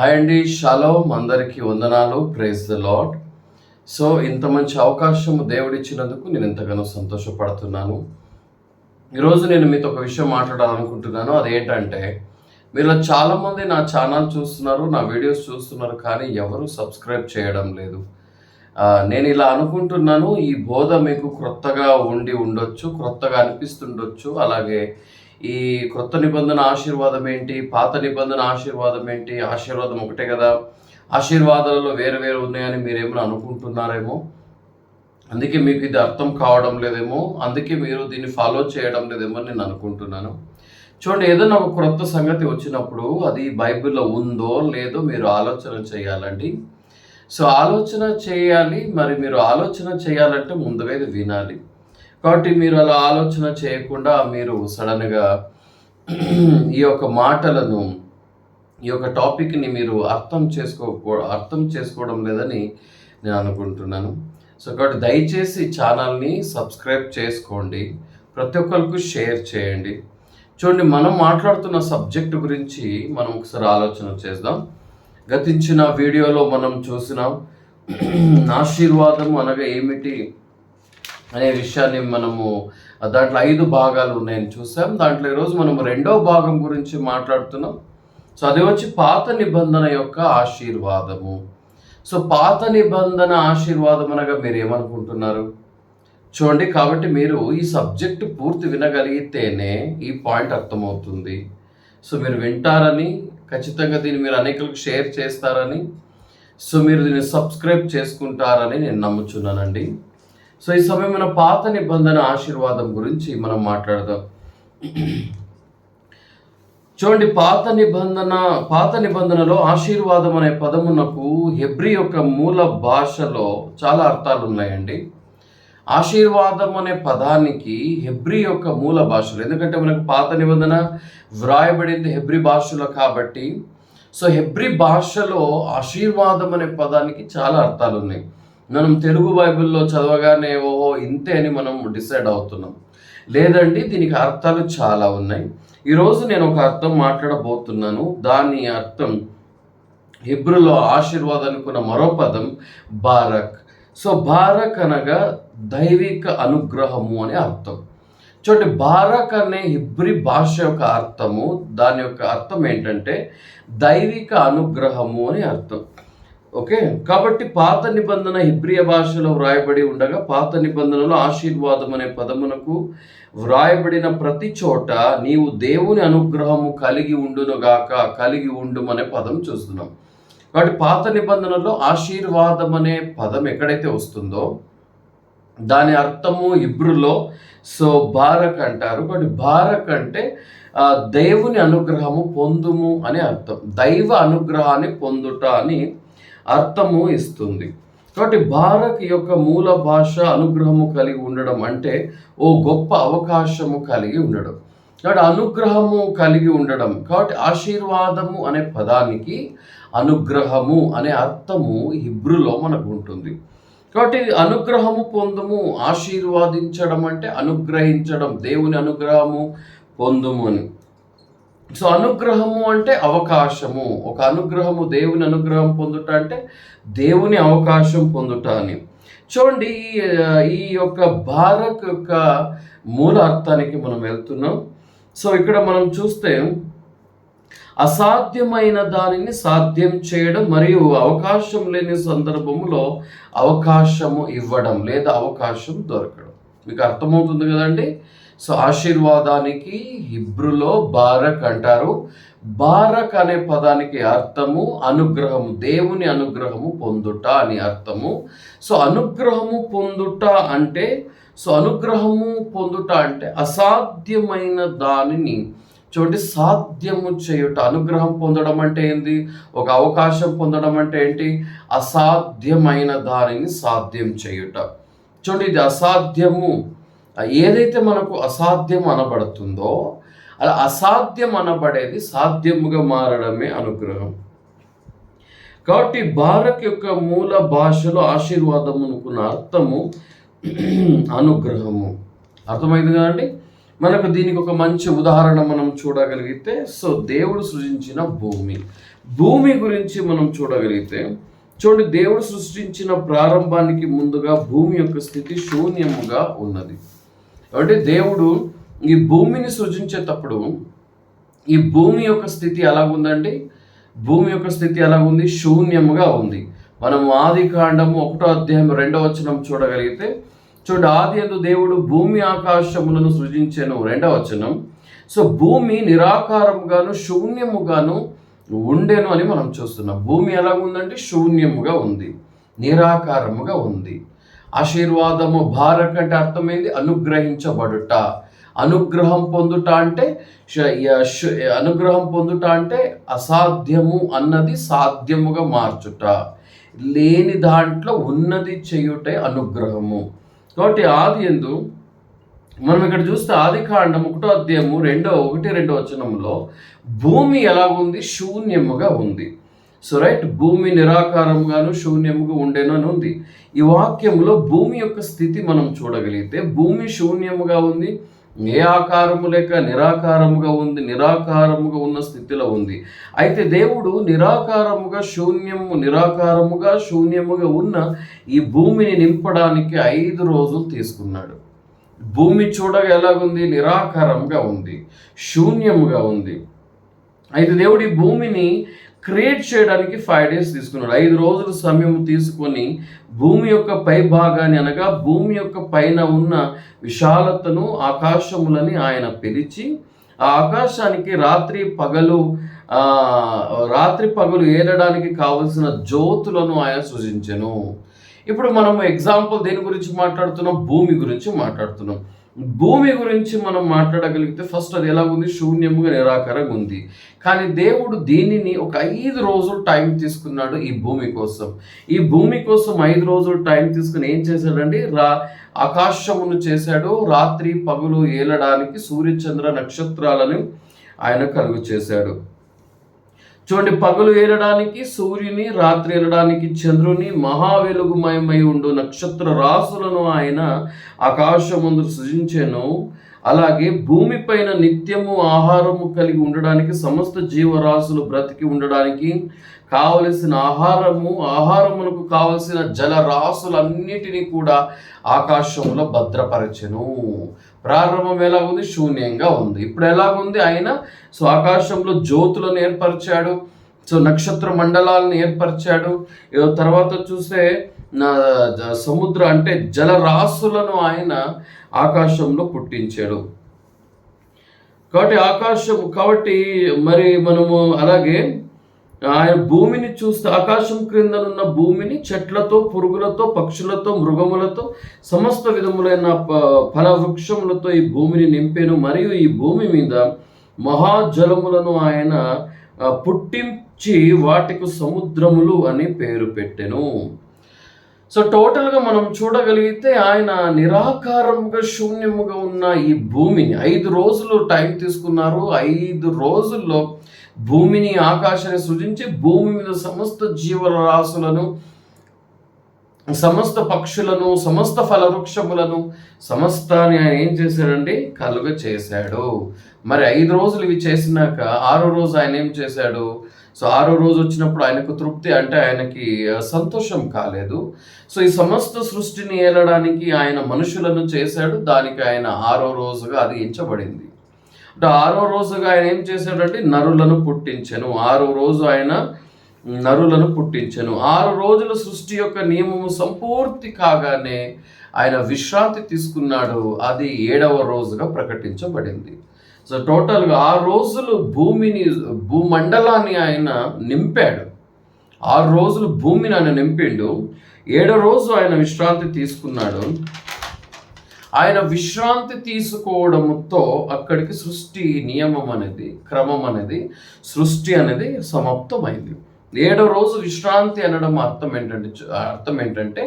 Hi అండి shalom అందరికీ వందనాలు. ప్రేజ్ ద లాడ్ సో ఇంత మంచి అవకాశం దేవుడిచ్చినందుకు నేను ఎంతగానో సంతోషపడుతున్నాను. ఈరోజు నేను మీతో ఒక విషయం మాట్లాడాలనుకుంటున్నాను. అదేంటంటే మీలో చాలామంది నా ఛానల్ చూస్తున్నారు నా వీడియోస్ చూస్తున్నారు కానీ ఎవరు సబ్స్క్రైబ్ చేయడం లేదు. నేను ఇలా అనుకుంటున్నాను ఈ బోధ మీకు క్రొత్తగా ఉండి ఉండొచ్చు క్రొత్తగా అనిపిస్తుండొచ్చు. అలాగే ఈ క్రొత్త నిబంధన ఆశీర్వాదం ఏంటి? పాత నిబంధన ఆశీర్వాదం ఏంటి? ఆశీర్వాదం ఒకటే కదా. ఆశీర్వాదాలలో వేరు వేరు ఉన్నాయని మీరేమైనా అనుకుంటున్నారేమో? అందుకే మీకు ఇది అర్థం కావడం లేదేమో? అందుకే మీరు దీన్ని ఫాలో చేయడం లేదేమో అని నేను అనుకుంటున్నాను. చూడండి ఏదైనా ఒక క్రొత్త సంగతి వచ్చినప్పుడు అది బైబిల్లో ఉందో లేదో మీరు ఆలోచన చేయాలండి. సో ఆలోచన చేయాలి మరి మీరు ఆలోచన చేయాలంటే ముందుగా ఇది వినాలి. కాబట్టి మీరు అలా ఆలోచన చేయకుండా మీరు సడన్గా ఈ యొక్క మాటలను ఈ యొక్క టాపిక్ని మీరు అర్థం చేసుకో అర్థం చేసుకోవడం లేదని నేను అనుకుంటున్నాను. సో కాబట్టి దయచేసి ఛానల్ని సబ్స్క్రైబ్ చేసుకోండి. ప్రతి ఒక్కరికి షేర్ చేయండి. చూడండి మనం మాట్లాడుతున్న సబ్జెక్ట్ గురించి మనం ఒకసారి ఆలోచన చేద్దాం. గతించిన వీడియోలో మనం చూసినాం. ఆశీర్వాదం అనగా ఏమిటి? అనే విషయాన్ని మనము దాంట్లో ఐదు భాగాలు ఉన్నాయని చూసాం. దాంట్లో ఈరోజు మనం రెండో భాగం గురించి మాట్లాడుతున్నాం. సో అది వచ్చి పాత నిబంధన యొక్క ఆశీర్వాదము. సో పాత నిబంధన ఆశీర్వాదం అనగా మీరు ఏమనుకుంటున్నారు? చూడండి కాబట్టి మీరు ఈ సబ్జెక్ట్ పూర్తి వినగలిగితేనే ఈ పాయింట్ అర్థమవుతుంది. సో మీరు వింటారని ఖచ్చితంగా దీన్ని మీరు అనేకులకు షేర్ చేస్తారని సో మీరు దీన్ని సబ్స్క్రైబ్ చేసుకుంటారని నేను నమ్ముచున్నానండి. సో ఈ సమయం మన పాత నిబంధన ఆశీర్వాదం గురించి మనం మాట్లాడదాం. చూడండి పాత నిబంధన పాత నిబంధనలో ఆశీర్వాదం అనే పదమునకు హెబ్రి యొక్క మూల భాషలో చాలా అర్థాలు ఉన్నాయండి. ఆశీర్వాదం అనే పదానికి హెబ్రి యొక్క మూల భాషలో ఎందుకంటే మనకు పాత నిబంధన వ్రాయబడింది హెబ్రి భాషలో కాబట్టి. సో హెబ్రి భాషలో ఆశీర్వాదం అనే పదానికి చాలా అర్థాలు ఉన్నాయి. మనం తెలుగు బైబిల్లో చదవగానే ఓహో ఇంతే అని మనం డిసైడ్ అవుతున్నాం. లేదండి దీనికి అర్థాలు చాలా ఉన్నాయి. ఈరోజు నేను ఒక అర్థం మాట్లాడబోతున్నాను. దాని అర్థం హిబ్రులో ఆశీర్వాద్ అనుకున్న మరో పదం బారక్. సో బారక్ అనగా దైవిక అనుగ్రహము అని అర్థం. చూడండి బారక్ అనే హిబ్రి భాష యొక్క అర్థము దాని యొక్క అర్థం ఏంటంటే దైవిక అనుగ్రహము అని అర్థం. ఓకే? కాబట్టి పాత నిబంధన హిబ్రియ భాషలో వ్రాయబడి ఉండగా పాత నిబంధనలో ఆశీర్వాదం అనే పదమునకు వ్రాయబడిన ప్రతి చోట నీవు దేవుని అనుగ్రహము కలిగి ఉండునుగాక కలిగి ఉండుమనే పదం చూస్తున్నాం. కాబట్టి పాత నిబంధనలో ఆశీర్వాదం అనే పదం ఎక్కడైతే వస్తుందో దాని అర్థము ఇబ్రులో సో బారక్ అంటారు. కాబట్టి బారక్ అంటే దేవుని అనుగ్రహము పొందుము అని అర్థం. దైవ అనుగ్రహాన్ని పొందుట అని అర్థము ఇస్తుంది. కాబట్టి భారత్ యొక్క మూల భాష అనుగ్రహము కలిగి ఉండడం అంటే ఓ గొప్ప అవకాశము కలిగి ఉండడం. కాబట్టి అనుగ్రహము కలిగి ఉండడం. కాబట్టి ఆశీర్వాదము అనే పదానికి అనుగ్రహము అనే అర్థము హిబ్రులో మనకు ఉంటుంది. కాబట్టి అనుగ్రహము పొందుము ఆశీర్వాదించడం అంటే అనుగ్రహించడం దేవుని అనుగ్రహము పొందుము అని. సో అనుగ్రహము అంటే అవకాశము. ఒక అనుగ్రహము దేవుని అనుగ్రహం పొందుట అంటే దేవుని అవకాశం పొందుట అని. చూడండి ఈ- ఈ యొక్క భారత్ యొక్క మూల అర్థానికి మనం వెళ్తున్నాం. సో ఇక్కడ మనం చూస్తే అసాధ్యమైన దానిని సాధ్యం చేయడం మరియు అవకాశం లేని సందర్భంలో అవకాశము ఇవ్వడం లేదా అవకాశం దొరకడం. మీకు అర్థమవుతుంది కదండి? సో ఆశీర్వాదానికి హిబ్రులో బారక్ అంటారు. బారక్ అనే పదానికి అర్థము అనుగ్రహము దేవుని అనుగ్రహము పొందుట అని అర్థము. సో అనుగ్రహము పొందుట అంటే సో అనుగ్రహము పొందుట అంటే అసాధ్యమైన దానిని చూడండి సాధ్యము చేయుట అనుగ్రహం పొందడం అంటే ఏంది? ఒక అవకాశం పొందడం అంటే ఏంటి? అసాధ్యమైన దానిని సాధ్యం చేయుట. చూడండి ఇది అసాధ్యము. ఏదైతే మనకు అసాధ్యం అనబడుతుందో అలా అసాధ్యం అనబడేది సాధ్యముగా మారడమే అనుగ్రహం. కాబట్టి భారత్ యొక్క మూల భాషలో ఆశీర్వాదం అనుకున్న అర్థము అనుగ్రహము. అర్థమైంది కదండి? మనకు దీనికి ఒక మంచి ఉదాహరణ మనం చూడగలిగితే సో దేవుడు సృజించిన భూమి. భూమి గురించి మనం చూడగలిగితే చూడండి దేవుడు సృష్టించిన ప్రారంభానికి ముందుగా భూమి యొక్క స్థితి శూన్యముగా ఉన్నది. అంటే దేవుడు ఈ భూమిని సృజించేటప్పుడు ఈ భూమి యొక్క స్థితి ఎలాగుందండి? భూమి యొక్క స్థితి ఎలాగుంది? శూన్యముగా ఉంది. మనం ఆది కాండము ఒకటో అధ్యాయం రెండో వచనం చూడగలిగితే చూడండి ఆది ఎందు దేవుడు భూమి ఆకాశములను సృజించాను రెండవ వచనం. సో భూమి నిరాకారముగాను శూన్యముగాను ఉండేను అని మనం చూస్తున్నాం. భూమి ఎలా ఉందంటే శూన్యముగా ఉంది. నిరాకారముగా ఉంది. ఆశీర్వాదము భారక్ అంటే అర్థమైంది అనుగ్రహించబడుట. అనుగ్రహం పొందుట అంటే అనుగ్రహం పొందుట అంటే అసాధ్యము అన్నది సాధ్యముగా మార్చుట. లేని దాంట్లో ఉన్నది చేయుటే అనుగ్రహము. కాబట్టి ఆది ఎందు మనం ఇక్కడ చూస్తే ఆది కాండం ఒకటో అధ్యాయము రెండో ఒకటి రెండో వచనంలో భూమి ఎలాగుంది? శూన్యముగా ఉంది. సో రైట్ భూమి నిరాకారంగాను శూన్యముగా ఉండేనని ఉంది. ఈ వాక్యంలో భూమి యొక్క స్థితి మనం చూడగలిగితే భూమి శూన్యముగా ఉంది ఏ ఆకారము లేక నిరాకారముగా ఉంది నిరాకారముగా ఉన్న స్థితిలో ఉంది. అయితే దేవుడు నిరాకారముగా శూన్యము నిరాకారముగా శూన్యముగా ఉన్న ఈ భూమిని నింపడానికి ఐదు రోజులు తీసుకున్నాడు. భూమి చూడగా ఎలాగుంది? నిరాకారంగా ఉంది శూన్యముగా ఉంది. అయితే దేవుడు ఈ భూమిని క్రియేట్ చేయడానికి ఫైవ్ డేస్ తీసుకున్నాడు. ఐదు రోజులు సమయం తీసుకొని భూమి యొక్క పై భాగాన్ని అనగా భూమి యొక్క పైన ఉన్న విశాలతను ఆకాశములని ఆయన పిలిచి ఆ ఆకాశానికి రాత్రి పగలు రాత్రి పగలు ఏలడానికి కావలసిన జ్యోతులను ఆయన సృజించను. ఇప్పుడు మనం ఎగ్జాంపుల్ దేని గురించి మాట్లాడుతున్నాం? భూమి గురించి మాట్లాడుతున్నాం. భూమి గురించి మనం మాట్లాడగలిగితే ఫస్ట్ అది ఎలా ఉంది శూన్యముగా నిరాకారంగా ఉంది. కానీ దేవుడు దీనిని ఒక ఐదు రోజులు టైం తీసుకున్నాడు ఈ భూమి కోసం. ఈ భూమి కోసం ఐదు రోజులు టైం తీసుకుని ఏం చేశాడండి? రా ఆకాశమును చేశాడు. రాత్రి పగులు ఏలడానికి సూర్యచంద్ర నక్షత్రాలను ఆయన కలుగు చేశాడు. చూడండి పగలు ఏలడానికి సూర్యుని రాత్రి ఏలడానికి చంద్రుని మహావెలుగుమయమై ఉండు నక్షత్ర రాసులను ఆయన ఆకాశమందు సృజించెను. అలాగే భూమిపైన నిత్యము ఆహారము కలిగి ఉండడానికి సమస్త జీవరాశులు బ్రతికి ఉండడానికి కావలసిన ఆహారము ఆహారమునకు కావలసిన జలరాశులన్నిటినీ కూడా ఆకాశంలో భద్రపరచెను. ప్రారంభం ఎలా ఉంది? శూన్యంగా ఉంది. ఇప్పుడు ఎలాగుంది ఆయన సో ఆకాశంలో జ్యోతులను ఏర్పరిచాడు. సో నక్షత్ర మండలాలను ఏర్పరిచాడు. తర్వాత చూస్తే సముద్ర అంటే జలరాశులను ఆయన ఆకాశంలో పుట్టించాడు. కాబట్టి ఆకాశం కాబట్టి మరి మనము అలాగే ఆయన భూమిని చూస్తే ఆకాశం క్రిందనున్న భూమిని చెట్లతో పురుగులతో పక్షులతో మృగములతో సమస్త విధములైన ప- ఫల వృక్షములతో ఈ భూమిని నింపెను. మరియు ఈ భూమి మీద మహాజలములను ఆయన పుట్టించి వాటికి సముద్రములు అని పేరు పెట్టెను. సో టోటల్గా మనం చూడగలిగితే ఆయన నిరాకారముగా శూన్యముగా ఉన్న ఈ భూమిని ఐదు రోజులు టైం తీసుకున్నారు. ఐదు రోజుల్లో భూమిని ఆకాశాన్ని సృజించి భూమి మీద సమస్త జీవరాశులను సమస్త పక్షులను సమస్త ఫలవృక్షములను సమస్తాన్ని ఆయన ఏం చేశాడండి? కలుగ చేశాడు. మరి ఐదు రోజులు ఇవి చేసినాక ఆరో రోజు ఆయన ఏం చేశాడు? సో ఆరో రోజు వచ్చినప్పుడు ఆయనకు తృప్తి అంటే ఆయనకి సంతోషం కాలేదు. సో ఈ సమస్త సృష్టిని ఏలడానికి ఆయన మనుషులను చేశాడు. దానికి ఆయన ఆరో రోజుగా అది ఎంచబడింది. అంటే ఆరో రోజుగా ఆయన ఏం చేశాడంటే నరులను పుట్టించను. ఆరో రోజు ఆయన నరులను పుట్టించను. ఆరు రోజుల సృష్టి యొక్క నియమము సంపూర్తి కాగానే ఆయన విశ్రాంతి తీసుకున్నాడు. అది ఏడవ రోజుగా ప్రకటించబడింది. సో టోటల్గా ఆ రోజులు భూమిని భూమండలాన్ని ఆయన నింపాడు. ఆరు రోజులు భూమిని ఆయన నింపిండు. ఏడో రోజు ఆయన విశ్రాంతి తీసుకున్నాడు. ఆయన విశ్రాంతి తీసుకోవడంతో అక్కడికి సృష్టి నియమం అనేది క్రమం అనేది సృష్టి అనేది సమాప్తమైంది. ఏడో రోజు విశ్రాంతి అనడం అర్థం ఏంటంటే అర్థం ఏంటంటే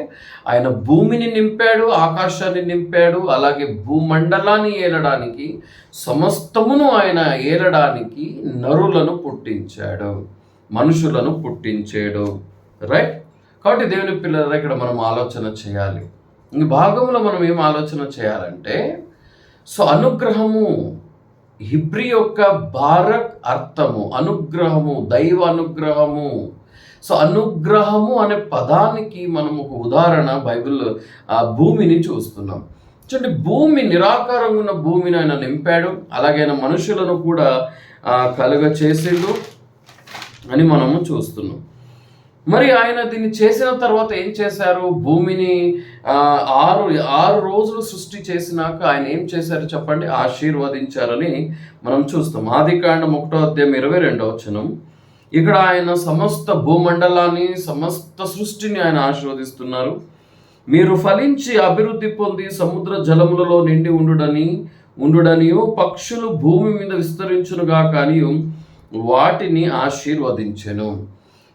ఆయన భూమిని నింపాడు ఆకాశాన్ని నింపాడు అలాగే భూమండలాన్ని ఏలడానికి సమస్తమును ఆయన ఏలడానికి నరులను పుట్టించాడు మనుషులను పుట్టించాడు. రైట్? కాబట్టి దేవుని పిల్లల ఇక్కడ మనం ఆలోచన చేయాలి. ఈ భాగంలో మనం ఏం ఆలోచన చేయాలంటే సో అనుగ్రహము హిబ్రి యొక్క భారక్ అర్థము అనుగ్రహము దైవ అనుగ్రహము. సో అనుగ్రహము అనే పదానికి మనం ఒక ఉదాహరణ బైబిల్ ఆ భూమిని చూస్తున్నాం. చూడండి భూమి నిరాకారంగా ఉన్న భూమిని ఆయన నింపాడు. అలాగే మనుషులను కూడా కలుగ చేసిండు అని మనము చూస్తున్నాం. మరి ఆయన దీన్ని చేసిన తర్వాత ఏం చేశారు? భూమిని ఆరు ఆరు రోజులు సృష్టి చేసినాక ఆయన ఏం చేశారు చెప్పండి? ఆశీర్వదించారని మనం చూస్తాం. ఆది కాండం ఒకటో అధ్యాయం ఇరవై రెండో వచనం. ఇక్కడ ఆయన సమస్త భూమండలాన్ని సమస్త సృష్టిని ఆయన ఆశీర్వదిస్తున్నారు. మీరు ఫలించి అభివృద్ధి పొంది సముద్ర జలములలో నిండి ఉండుడని ఉండుడనియు పక్షులు భూమి మీద విస్తరించునుగా కానీ వాటిని ఆశీర్వదించెను.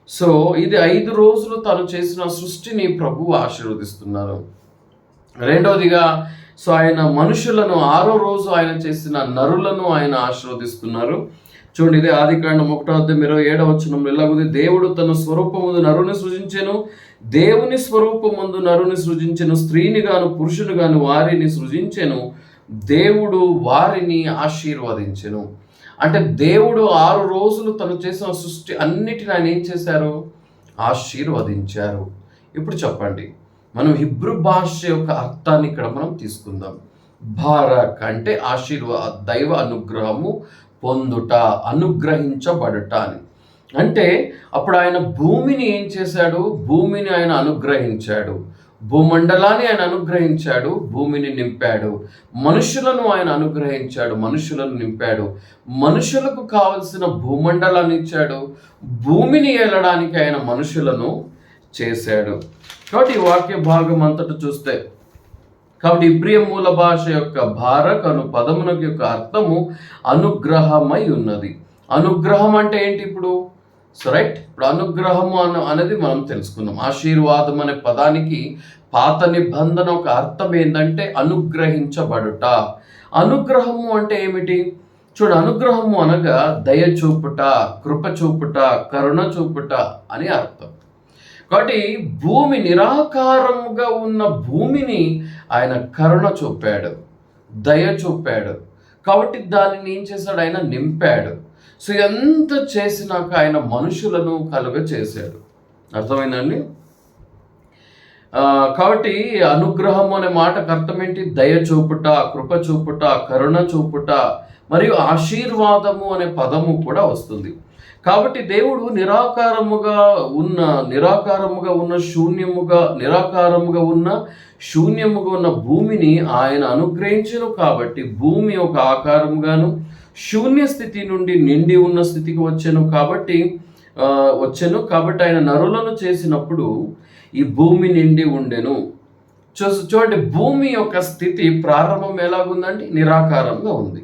సో ఇది ఐదు రోజులు తను చేసిన సృష్టిని ప్రభువు ఆశీర్వదిస్తున్నారు. రెండవదిగా సో ఆయన మనుషులను ఆరో రోజు ఆయన చేసిన నరులను ఆయన ఆశీర్వదిస్తున్నారు. చూడండి ఇదే ఆది కాండం ఒకటో అర్థం ఇరవై ఏడవ వచనం ఎలాగుంది? దేవుడు తన స్వరూపముందు నరుని సృజించెను దేవుని స్వరూపముందు నరుని సృజించెను స్త్రీని గాను పురుషుని గాను వారిని సృజించెను దేవుడు వారిని ఆశీర్వదించెను. అంటే దేవుడు ఆరు రోజులు తను చేసిన సృష్టి అన్నిటిని ఆయన ఏం చేశారు? ఆశీర్వదించారు. ఇప్పుడు చెప్పండి. మనం హిబ్రు భాష యొక్క అర్థాన్ని ఇక్కడ మనం తీసుకుందాం. భారక్ అంటే ఆశీర్వా దైవ అనుగ్రహము పొందుట అనుగ్రహించబడుట అని. అంటే అప్పుడు ఆయన భూమిని ఏం చేశాడు? భూమిని ఆయన అనుగ్రహించాడు. భూమండలాన్ని ఆయన అనుగ్రహించాడు భూమిని నింపాడు. మనుషులను ఆయన అనుగ్రహించాడు మనుషులను నింపాడు. మనుషులకు కావలసిన భూమండలాన్ని ఇచ్చాడు భూమిని ఏలడానికి ఆయన మనుషులను చేశాడు. కాబట్టి ఈ వాక్య భాగం అంతటా చూస్తే కాబట్టి ఇబ్రియ మూల భాష యొక్క భారక్ అను పదమునకు యొక్క అర్థము అనుగ్రహమై ఉన్నది. అనుగ్రహం అంటే ఏంటి ఇప్పుడు? సో రైట్ ఇప్పుడు అనుగ్రహము అన అనేది మనం తెలుసుకుందాం. ఆశీర్వాదం అనే పదానికి పాత నిబంధన ఒక అర్థం ఏంటంటే అనుగ్రహించబడుట. అనుగ్రహము అంటే ఏమిటి? చూడు అనుగ్రహము అనగా దయ చూపుట కృప చూపుట కరుణ చూపుట అని అర్థం. కాబట్టి భూమి నిరాకారముగా ఉన్న భూమిని ఆయన కరుణ చూపాడు దయ చూపాడు. కాబట్టి దానిని ఏం చేశాడు ఆయన నింపాడు. సో ఎంత చేసినాక ఆయన మనుషులను కలుగ చేశాడు. అర్థమైందండి కాబట్టి అనుగ్రహం అనే మాటకు అర్థం ఏంటి? దయ చూపుట కృప చూపుట కరుణ చూపుట మరియు ఆశీర్వాదము అనే పదము కూడా వస్తుంది. కాబట్టి దేవుడు నిరాకారముగా ఉన్న నిరాకారముగా ఉన్న శూన్యముగా నిరాకారముగా ఉన్న శూన్యముగా ఉన్న భూమిని ఆయన అనుగ్రహించను కాబట్టి భూమి ఒక ఆకారముగాను శూన్య స్థితి నుండి నిండి ఉన్న స్థితికి వచ్చాను కాబట్టి వచ్చాను కాబట్టి ఆయన నరులను చేసినప్పుడు ఈ భూమి నిండి ఉండెను. చూ చూడండి భూమి యొక్క స్థితి ప్రారంభం ఎలాగుందండి? నిరాకారంగా ఉంది.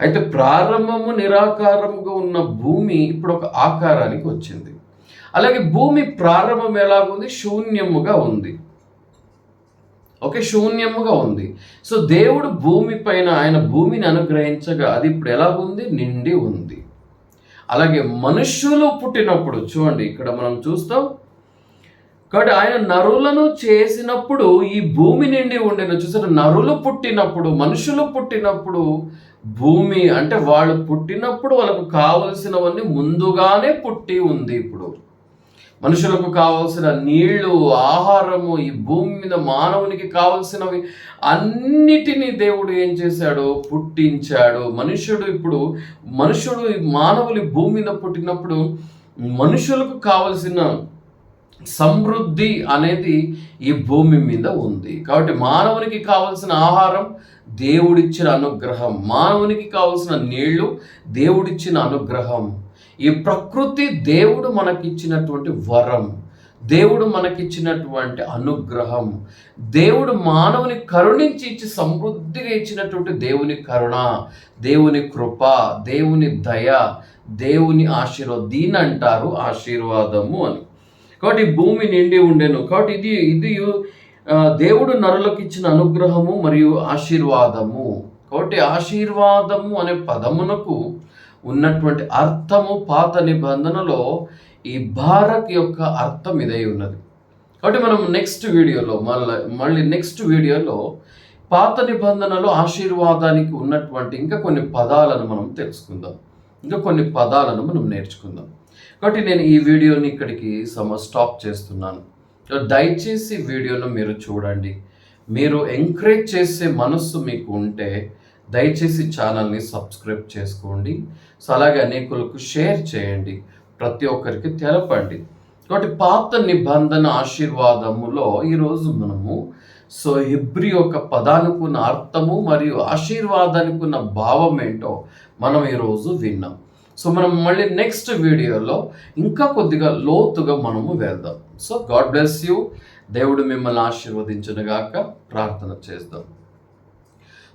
అయితే ప్రారంభము నిరాకారముగా ఉన్న భూమి ఇప్పుడు ఒక ఆకారానికి వచ్చింది. అలాగే భూమి ప్రారంభం ఎలాగుంది? శూన్యముగా ఉంది. ఓకే శూన్యముగా ఉంది. సో దేవుడు భూమి పైన ఆయన భూమిని అనుగ్రహించగా అది ఇప్పుడు ఎలాగుంది? నిండి ఉంది. అలాగే మనుష్యులు పుట్టినప్పుడు చూడండి ఇక్కడ మనం చూస్తాం. కాబట్టి ఆయన నరులను చేసినప్పుడు ఈ భూమి నిండి ఉండిన చూసారు నరులు పుట్టినప్పుడు మనుషులు పుట్టినప్పుడు భూమి అంటే వాళ్ళు పుట్టినప్పుడు వాళ్ళకు కావలసినవన్నీ ముందుగానే పుట్టి ఉంది ఇప్పుడు. మనుషులకు కావలసిన నీళ్ళు ఆహారము ఈ భూమి మీద మానవునికి కావలసినవి అన్నిటినీ దేవుడు ఏం చేశాడు? పుట్టించాడు. మనుషుడు ఇప్పుడు మనుషుడు ఈ మానవులు భూమి మీద పుట్టినప్పుడు మనుషులకు కావలసిన సమృద్ధి అనేది ఈ భూమి మీద ఉంది. కాబట్టి మానవునికి కావలసిన ఆహారం దేవుడిచ్చిన అనుగ్రహం. మానవునికి కావలసిన నీళ్ళు దేవుడిచ్చిన అనుగ్రహం. ఈ ప్రకృతి దేవుడు మనకిచ్చినటువంటి వరం దేవుడు మనకిచ్చినటువంటి అనుగ్రహం దేవుడు మానవుని కరుణించి ఇచ్చి సమృద్ధిగా ఇచ్చినటువంటి దేవుని కరుణ దేవుని కృప దేవుని దయ దేవుని ఆశీర్వాదం దీని అంటారు ఆశీర్వాదము అని. కాబట్టి భూమి నిండి ఉండేను. కాబట్టి ఇది ఇది దేవుడు నరులకు ఇచ్చిన అనుగ్రహము మరియు ఆశీర్వాదము. కాబట్టి ఆశీర్వాదము అనే పదమునకు ఉన్నటువంటి అర్థము పాత నిబంధనలో ఈ భారత్ యొక్క అర్థం ఇదై ఉన్నది. కాబట్టి మనం నెక్స్ట్ వీడియోలో మళ్ళీ మళ్ళీ నెక్స్ట్ వీడియోలో పాత నిబంధనలో ఆశీర్వాదానికి ఉన్నటువంటి ఇంకా కొన్ని పదాలను మనం తెలుసుకుందాం. ఇంకా కొన్ని పదాలను మనం నేర్చుకుందాం. కాబట్టి నేను ఈ వీడియోని ఇక్కడికి సమ స్టాప్ చేస్తున్నాను. దయచేసి వీడియోను మీరు చూడండి. మీరు ఎంకరేజ్ చేసే మనస్సు మీకు ఉంటే దయచేసి ఛానల్ని సబ్స్క్రైబ్ చేసుకోండి. సో అలాగే అనేకులకు షేర్ చేయండి. ప్రతి ఒక్కరికి తెలపండి. కాబట్టి పాత నిబంధన ఆశీర్వాదములో ఈరోజు మనము సో హిబ్రి యొక్క పదానికి ఉన్న అర్థము మరియు ఆశీర్వాదానికి ఉన్న భావం ఏంటో మనం ఈరోజు విన్నాం. సో మనం మళ్ళీ నెక్స్ట్ వీడియోలో ఇంకా కొద్దిగా లోతుగా మనము వెళ్దాం. So God bless you. దేవుడు మిమ్మల్ని ఆశీర్వదించునుగాక ప్రార్థన చేద్దాం.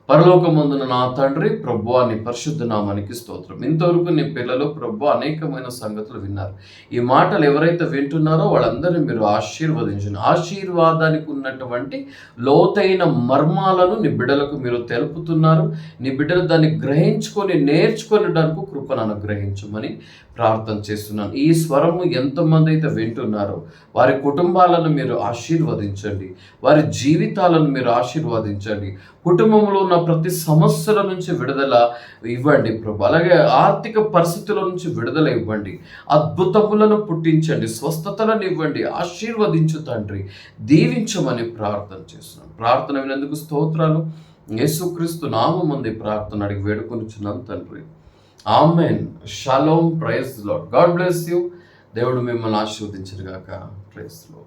పరలోకమందున నా తండ్రి ప్రభు అని పరిశుద్ధ నామానికి స్తోత్రం. ఇంతవరకు నీ పిల్లలు ప్రభు అనేకమైన సంగతులు విన్నారు. ఈ మాటలు ఎవరైతే వింటున్నారో వాళ్ళందరినీ మీరు ఆశీర్వదించండి. ఆశీర్వాదానికి ఉన్నటువంటి లోతైన మర్మాలను నీ బిడ్డలకు మీరు తెలుపుతున్నారు. నీ బిడ్డలు దాన్ని గ్రహించుకొని నేర్చుకునేటకు కృపను అనుగ్రహించమని ప్రార్థన చేస్తున్నాను. ఈ స్వరము ఎంతమంది అయితే వింటున్నారో వారి కుటుంబాలను మీరు ఆశీర్వదించండి. వారి జీవితాలను మీరు ఆశీర్వదించండి. కుటుంబంలో ఉన్న ప్రతి సమస్యల నుంచి విడుదల ఇవ్వండి ప్రభు. అలాగే ఆర్థిక పరిస్థితుల నుంచి విడుదల ఇవ్వండి. అద్భుతములను పుట్టించండి. స్వస్థతలను ఇవ్వండి. ఆశీర్వదించు తండ్రి. దీవించమని ప్రార్థన చేస్తున్నాం. ప్రార్థన వినందుకు స్తోత్రాలు. యేసుక్రీస్తు నామంది ప్రార్థన అడిగి వేడుకొనిచున్నాను తండ్రి. ఆమెన్. షలోమ్ ప్రైజ్లో గాడ్ బ్లెస్ యూ. దేవుడు మిమ్మల్ని ఆశీర్వదించరు గాక ప్రైజ్లో